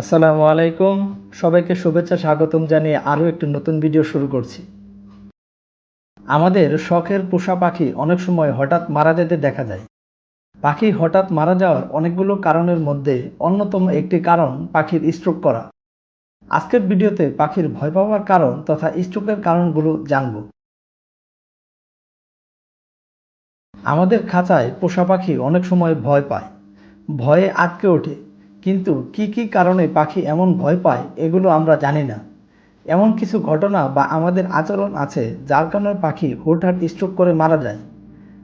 আসসালামু আলাইকুম। সবাইকে শুভেচ্ছা, স্বাগতম জানিয়ে আরও একটি নতুন ভিডিও শুরু করছি। আমাদের শখের পোষা পাখি অনেক সময় হঠাৎ মারা যেতে দেখা যায়। পাখি হঠাৎ মারা যাওয়ার অনেকগুলো কারণের মধ্যে অন্যতম একটি কারণ পাখির স্ট্রোক করা। আজকের ভিডিওতে পাখির ভয় পাওয়ার কারণ তথা স্ট্রোকের কারণগুলো জানব। আমাদের খাঁচায় পোষা পাখি অনেক সময় ভয় পায়। ভয়ে আটকে ওঠে। কিন্তু কি কি কারণে পাখি এমন ভয় পায়, এগুলো আমরা জানি না। এমন কিছু ঘটনা বা আমাদের আচরণ আছে যার কারণে পাখি হুটহাট স্ট্রোক করে মারা যায়।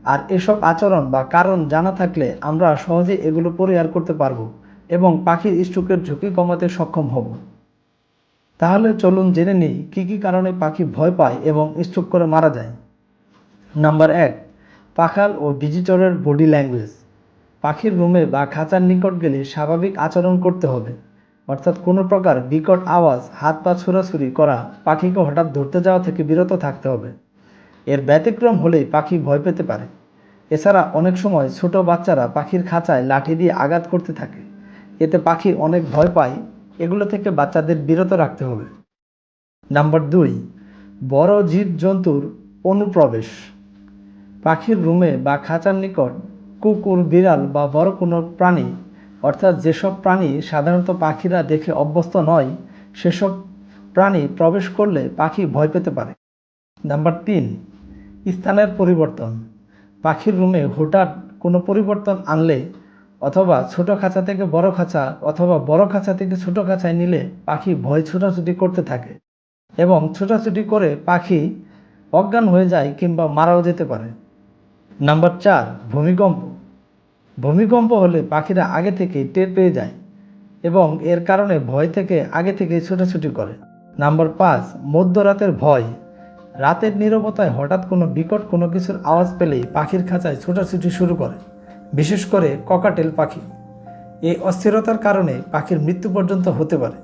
আর এসব আচরণ বা কারণ জানা থাকলে আমরা সহজে এগুলো পরিহার করতে পারব এবং পাখির স্ট্রোকের ঝুঁকি কমাতে সক্ষম হব। তাহলে চলুন জেনে নিই কী কী কারণে পাখি ভয় পায় এবং স্ট্রোক করে মারা যায়। নাম্বার এক, পাখাল ও ডিজিটরের বডি ল্যাঙ্গুয়েজ। পাখির রুমে বা খাঁচার নিকট গেলে স্বাভাবিক আচরণ করতে হবে। অর্থাৎ কোনো প্রকার বিকট আওয়াজ, হাত পা ছোড়াছুরি করা, পাখিকে হঠাৎ ধরতে যাওয়া থেকে বিরত থাকতে হবে। এর ব্যতিক্রম হলেই পাখি ভয় পেতে পারে। এছাড়া অনেক সময় ছোট বাচ্চারা পাখির খাঁচায় লাঠি দিয়ে আঘাত করতে থাকে। এতে পাখি অনেক ভয় পায়। এগুলো থেকে বাচ্চাদের বিরত রাখতে হবে। নাম্বার দুই, বড় জীব জন্তুর অনুপ্রবেশ। পাখির রুমে বা খাঁচার নিকট কুকুর, বিড়াল বা বড় কোনো প্রাণী, অর্থাৎ যেসব প্রাণী সাধারণত পাখিরা দেখে অভ্যস্ত নয়, সেসব প্রাণী প্রবেশ করলে পাখি ভয় পেতে পারে। নাম্বার তিন, স্থানের পরিবর্তন। পাখির রুমে হঠাৎ কোনো পরিবর্তন আনলে অথবা ছোট খাঁচা থেকে বড় খাঁচা অথবা বড় খাঁচা থেকে ছোট খাঁচায় নিলে পাখি ভয় ছোটাছুটি করতে থাকে এবং ছোটাছুটি করে পাখি অজ্ঞান হয়ে যায় কিংবা মারাও যেতে পারে। নাম্বার চার, ভূমিকম্প। ভূমিকম্প হলে পাখিরা আগে থেকে টের পেয়ে যায় এবং এর কারণে ভয় থেকে আগে থেকে ছোটাছুটি করে। নাম্বার পাঁচ, মধ্যরাতের ভয়। রাতের নীরবতায় হঠাৎ কোনো বিকট কোনো কিছুর আওয়াজ পেলেই পাখির খাঁচায় ছোটাছুটি শুরু করে, বিশেষ করে ককাটেল পাখি। এই অস্থিরতার কারণে পাখির মৃত্যু পর্যন্ত হতে পারে।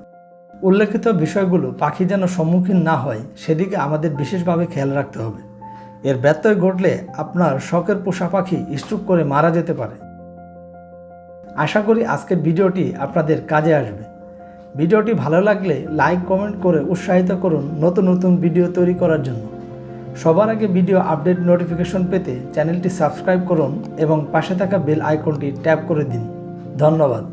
উল্লেখিত বিষয়গুলো পাখি যেন সম্মুখীন না হয়, সেদিকে আমাদের বিশেষভাবে খেয়াল রাখতে হবে। এর ব্যত্যয় ঘটলে আপনার শখের পোষা পাখি স্ট্রোক করে মারা যেতে পারে। আশা করি আজকের ভিডিওটি আপনাদের কাজে আসবে। ভিডিওটি ভালো লাগলে লাইক, কমেন্ট করে উৎসাহিত করুন নতুন নতুন ভিডিও তৈরি করার জন্য। সবার আগে ভিডিও আপডেট নোটিফিকেশন পেতে চ্যানেলটি সাবস্ক্রাইব করুন এবং পাশে থাকা বেল আইকনটি ট্যাপ করে দিন। ধন্যবাদ।